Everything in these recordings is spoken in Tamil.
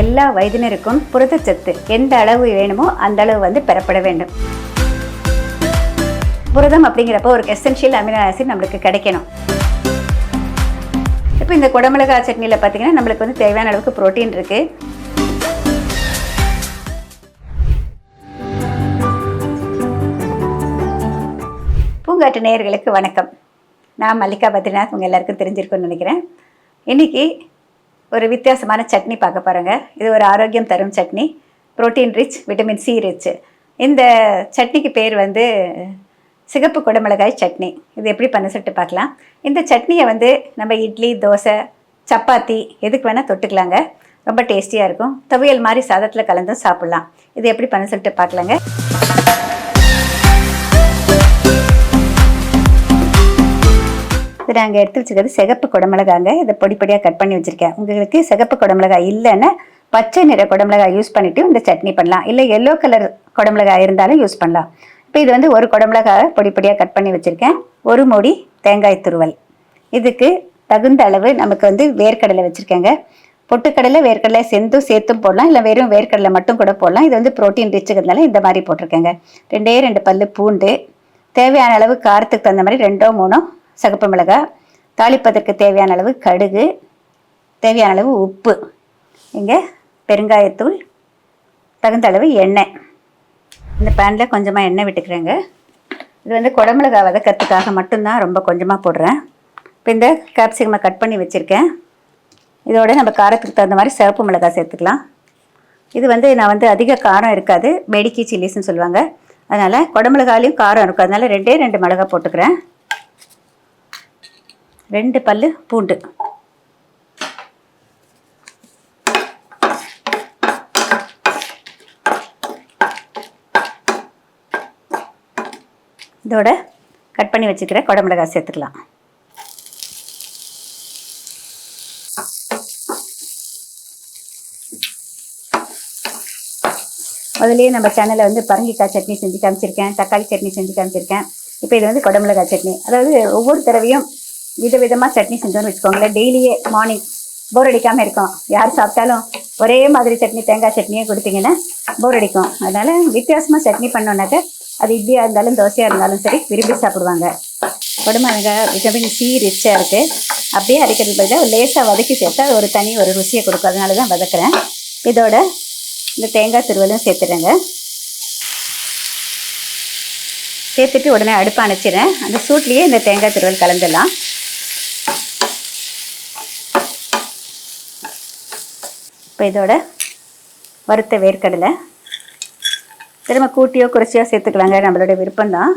எல்லா வயதினருக்கும் புரதச்சத்து எந்த அளவு வேணுமோ அந்த அளவு வந்து பெறப்பட வேண்டும். புரதம் அப்படிங்கிறப்போ ஒரு எசென்ஷியல் அமினோ ஆசிட் நம்மளுக்கு கிடைக்கணும். இப்போ இந்த குடமிளகா சட்னியில் பார்த்தீங்கன்னா நம்மளுக்கு வந்து தேவையான அளவுக்கு புரோட்டீன் இருக்குது பூங்காற்று நேயர்களுக்கு வணக்கம். நான் மல்லிகா பத்ரிநாத் உங்கள் எல்லாருக்கும் தெரிஞ்சிருக்கும்னு நினைக்கிறேன். இன்றைக்கி ஒரு வித்தியாசமான சட்னி பார்க்க போகிறேங்க இது ஒரு ஆரோக்கியம் தரும் chutney. Protein rich vitamin C rich இந்த சட்னிக்கு பேர் வந்து சிகப்பு குடமிளகாய் சட்னி. இது எப்படி பண்ண சொல்லிட்டு பார்க்கலாம். இந்த சட்னியை வந்து நம்ம இட்லி தோசை சப்பாத்தி எதுக்கு வேணால் தொட்டுக்கலாங்க. ரொம்ப டேஸ்டியாக இருக்கும். துவையல் மாதிரி சாதத்தில் கலந்தும் சாப்பிட்லாம். இது எப்படி பண்ண சொல்லிட்டு பார்க்கலாங்க. இது நாங்கள் எடுத்து வச்சுக்கிறது சிகப்பு குடமிளகாங்க இதை பொடி பொடியாக கட் பண்ணி வச்சுருக்கேன். உங்களுக்கு சிகப்பு குடமிளகாய் இல்லைன்னா பச்சை நிற குடமிளகாய் யூஸ் பண்ணிவிட்டு இந்த சட்னி பண்ணலாம். இல்லை எல்லோ கலர் குடமிளகாய் இருந்தாலும் யூஸ் பண்ணலாம். இப்போ இது வந்து ஒரு குடமிளகாய் பொடி பொடியாக கட் பண்ணி வச்சுருக்கேன். ஒரு மூடி தேங்காய் துருவல். இதுக்கு தகுந்த அளவு நமக்கு வந்து வேர்க்கடலை வச்சுருக்கேங்க. பொட்டுக்கடலை வேர்க்கடலை செந்தும் சேர்த்தும் போடலாம். இல்லை வெறும் வேர்க்கடலை மட்டும் கூட போடலாம். இது வந்து ப்ரோட்டீன் ரிச்சுக்கிறதுனால இந்த மாதிரி போட்டிருக்கேங்க. ரெண்டே ரெண்டு பல்லு பூண்டு. தேவையான அளவு காரத்துக்கு தகுந்த மாதிரி ரெண்டோ மூணோ சகப்பு மிளகாய் தாளிப்பதற்கு தேவையான அளவு கடுகு தேவையான அளவு உப்பு. இங்கே பெருங்காயத்தூள் தகுந்த அளவு எண்ணெய். இந்த பேனில் கொஞ்சமாக எண்ணெய் விட்டுக்கிறேங்க. இது வந்து குடமிளகா வதக்கிறதுக்காக மட்டும்தான் ரொம்ப கொஞ்சமாக போடுறேன். இப்போ இந்த கேப்சிகமாக கட் பண்ணி வச்சுருக்கேன். இதோட நம்ம காரத்துக்கு தகுந்த மாதிரி சிவப்பு மிளகாய் சேர்த்துக்கலாம். இது வந்து நான் வந்து அதிக காரம் இருக்காது மெடிக்கி சில்லிஸ்ன்னு சொல்லுவாங்க. அதனால் குடமிளகாலையும் காரம் இருக்கும். அதனால் ரெண்டே ரெண்டு மிளகாய் போட்டுக்கிறேன். ரெண்டு பல்லு பூண்டு. இதோட கட் பண்ணி வச்சுக்கிற குடமிளகாய் சேர்த்துக்கலாம். முதல்லயே நம்ம சேனலில் வந்து பரங்கிக்காய் சட்னி செஞ்சு காமிச்சிருக்கேன் தக்காளி சட்னி செஞ்சு காமிச்சிருக்கேன். இப்போ இது வந்து குடமிளகாய் சட்னி. அதாவது ஒவ்வொரு தடவையும் விதவிதமாக சட்னி செஞ்சோம்னு வச்சுக்கோங்களேன். டெய்லியே மார்னிங் போர் அடிக்காமல் இருக்கும். யார் சாப்பிட்டாலும் ஒரே மாதிரி சட்னி தேங்காய் சட்னியே கொடுத்தீங்கன்னா போர் அடிக்கும். அதனால் வித்தியாசமாக சட்னி பண்ணோன்னாக்க அது இட்லியாக இருந்தாலும் தோசையாக இருந்தாலும் சரி விரும்பி சாப்பிடுவாங்க. குடமிளகாய் விட்டமின் சி ரிச்சாக இருக்குது அப்படியே அரைக்கிறது பதிலாக லேசாக வதக்கி சேர்த்தா அது ஒரு தனி ஒரு ருசியை கொடுக்கும். அதனால தான் வதக்குறேன். இதோட இந்த தேங்காய் துருவலும் சேர்த்துறேங்க சேர்த்துட்டு உடனே அடுப்பு அணைச்சிடுறேன். அந்த சூட்லேயே இந்த தேங்காய் துருவல் கலந்துடலாம். இப்போ இதோட வறுத்த வேர்க்கடலை. திரும்ப கூட்டியோ குறைச்சியோ சேர்த்துக்கலாங்க. நம்மளோட விருப்பம்தான்.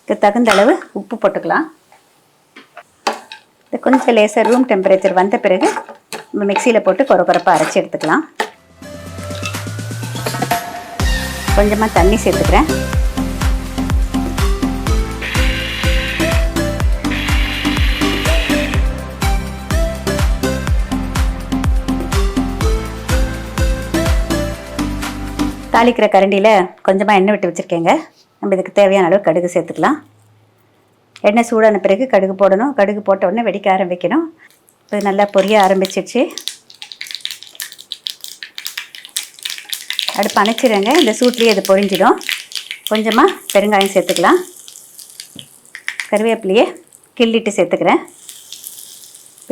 இதுக்கு தகுந்த அளவு உப்பு போட்டுக்கலாம். இது கொஞ்சம் லேசாக ரூம் டெம்பரேச்சர் வந்த பிறகு நம்ம மிக்சியில் போட்டு கொர கொரப்பாக அரைச்சி எடுத்துக்கலாம். கொஞ்சமாக தண்ணி சேர்த்துக்கிறேன். தாளிக்கிற கரண்டியில் கொஞ்சமாக எண்ணெய் விட்டு வச்சுருக்கேங்க. நம்ம இதுக்கு தேவையான அளவு கடுகு சேர்த்துக்கலாம். எண்ணெய் சூடான பிறகு கடுகு போடணும். கடுகு போட்ட உடனே வெடிக்க ஆரம்பிக்கணும். இது நல்லா பொரிய ஆரம்பிச்சிருச்சு. அடுப்பு அணைச்சிடுங்க இந்த சூட்லேயே இது பொரிஞ்சிடும். கொஞ்சமாக பெருங்காயம் சேர்த்துக்கலாம். கருவேப்பிலையே கிள்ளிட்டு சேர்த்துக்கிறேன்.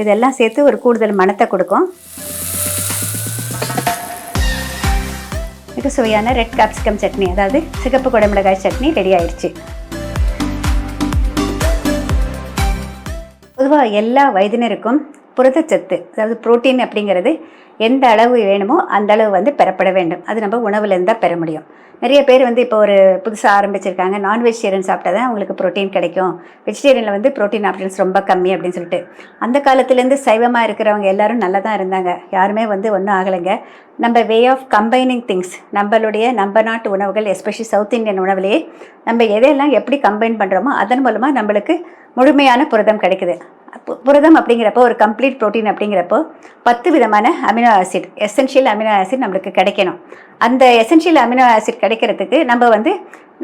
இதெல்லாம் சேர்த்து ஒரு கூடுதல் மனத்தை கொடுக்கும். மிக சுவையான ரெட் கேப்சிகம் சட்னி அதாவது சிகப்பு குடமிளகாய் சட்னி ரெடி ஆயிடுச்சு. பொதுவாக எல்லா வயதினருக்கும் புரதச்சத்து அதாவது புரோட்டீன் அப்படிங்கிறது எந்த அளவு வேணுமோ அந்த அளவு வந்து பெறப்பட வேண்டும். அது நம்ம உணவுலேருந்து தான் பெற முடியும். நிறைய பேர் வந்து இப்போ ஒரு புதுசாக ஆரம்பிச்சிருக்காங்க. நான் வெஜிடேரியன் சாப்பிட்டா தான் அவங்களுக்கு புரோட்டீன் கிடைக்கும். வெஜிடேரியனில் வந்து புரோட்டீன் ஆப்ஷன்ஸ் ரொம்ப கம்மி அப்படின்னு சொல்லிட்டு. அந்த காலத்துலேருந்து சைவமாக இருக்கிறவங்க எல்லாரும் நல்லா தான் இருந்தாங்க. யாருமே வந்து ஒன்றும் ஆகலைங்க. நம்ம வே ஆஃப் கம்பைனிங் திங்ஸ் நம்மளுடைய நம்ம நாட்டு உணவுகள் எஸ்பெஷலி சவுத் இந்தியன் உணவுலேயே நம்ம எதையெல்லாம் எப்படி கம்பைன் பண்ணுறோமோ அதன் மூலமாக நம்மளுக்கு முழுமையான புரதம் கிடைக்குது. புரதம் அப்படிங்கிறப்போ ஒரு கம்ப்ளீட் ப்ரோட்டீன் அப்படிங்கிறப்போ பத்து விதமான amino acid essential amino acid நம்மளுக்கு கிடைக்கணும். அந்த எசென்ஷியல் அமினோ ஆசிட் கிடைக்கிறதுக்கு நம்ம வந்து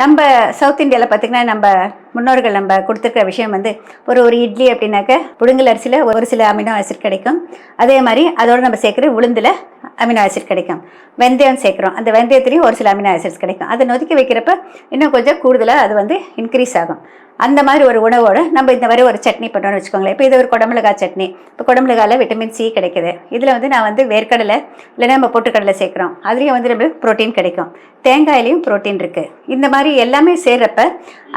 நம்ம சவுத் இந்தியாவில் பார்த்திங்கன்னா நம்ம முன்னோர்கள் நம்ம கொடுத்துருக்கிற விஷயம் வந்து ஒரு ஒரு இட்லி அப்படின்னாக்க புழுங்கல் அரிசியில் ஒரு சில அமினோ ஆசிட் கிடைக்கும். அதே மாதிரி அதோடு நம்ம சேர்க்குற உளுந்தில் அமினோ ஆசிட் கிடைக்கும். வெந்தயம் சேர்க்குறோம். அந்த வெந்தயத்துலேயும் ஒரு சில அமினோ ஆசிட்ஸ் கிடைக்கும். அதை நொதிக்க வைக்கிறப்ப இன்னும் கொஞ்சம் கூடுதலாக அது வந்து இன்க்ரீஸ் ஆகும். அந்த மாதிரி ஒரு உணவோடு நம்ம இந்த மாதிரி ஒரு சட்னி பண்ணோம்னு வச்சுக்கோங்களேன். இப்போ இது ஒரு குடமிளகா சட்னி. இப்போ குடமிளகாவில் விட்டமின் சி கிடைக்குது. இதில் வந்து நான் வந்து வேர்க்கடலை இல்லைன்னா நம்ம பொட்டுக்கடலை சேர்க்குறோம். அதுலேயும் வந்து நம்மளுக்கு ப்ரோட்டீன் கிடைக்கும். தேங்காயிலையும் ப்ரோட்டீன் இருக்குது இந்த மாதிரி எல்லாமே சேர்கிறப்ப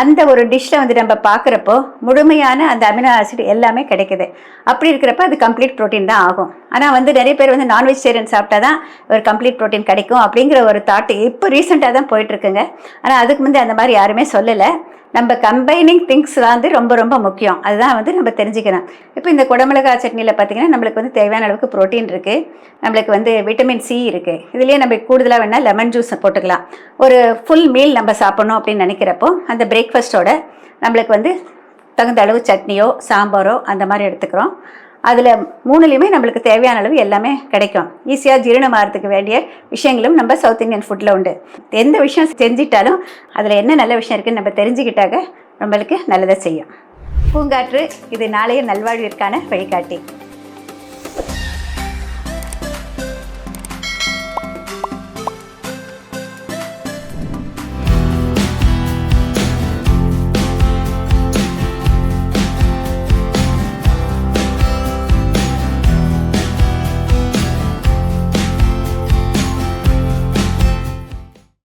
அந்த ஒரு டிஷ்ஷில் வந்து நம்ம பார்க்குறப்போ முழுமையான அந்த அமினோ ஆசிட் எல்லாமே கிடைக்குது. அப்படி இருக்கிறப்ப அது கம்ப்ளீட் ப்ரோட்டீன் தான் ஆகும். ஆனால் வந்து நிறைய பேர் வந்து நான்வெஜிடேரியன் சாப்பிட்டா தான் ஒரு கம்ப்ளீட் ப்ரோட்டீன் கிடைக்கும் அப்படிங்கிற ஒரு தாட்டு இப்போ ரீசெண்டாக தான் போயிட்டுருக்குங்க ஆனால் அதுக்கு முந்தைய அந்த மாதிரி யாருமே சொல்லலை. நம்ம கம்பைனிங் திங்ஸ் வந்து ரொம்ப ரொம்ப முக்கியம். அதுதான் வந்து நம்ம தெரிஞ்சுக்கிறோம் இப்போ இந்த குடமிளகா சட்னியில் பார்த்தீங்கன்னா நம்மளுக்கு வந்து தேவையான அளவுக்கு ப்ரோட்டீன் இருக்குது நம்மளுக்கு வந்து விட்டமின் சி இருக்குது இதுலேயே நம்ம கூடுதலாக வேணால் லெமன் ஜூஸ் போட்டுக்கலாம். ஒரு ஃபுல் மீல் நம்ம சாப்பிட்ணும் அப்படின்னு நினைக்கிறப்போ அந்த பிரேக்ஃபாஸ்ட்டோட நம்மளுக்கு வந்து தகுந்த அளவு சட்னியோ சாம்பாரோ அந்த மாதிரி எடுத்துக்கிறோம். அதில் மூணுலேயுமே நம்மளுக்கு தேவையான அளவு எல்லாமே கிடைக்கும். ஈஸியாக ஜீரணமாகறதுக்கு வேண்டிய விஷயங்களும் நம்ம சவுத் இந்தியன் ஃபுட்டில் உண்டு. எந்த விஷயம் செஞ்சிட்டாலும் அதில் என்ன நல்ல விஷயம் இருக்குதுன்னு நம்ம தெரிஞ்சுக்கிட்டாக நம்மளுக்கு நல்லதை செய்யும். பூங்காற்று இது நாளைய நல்வாழ்விற்கான வழிகாட்டி.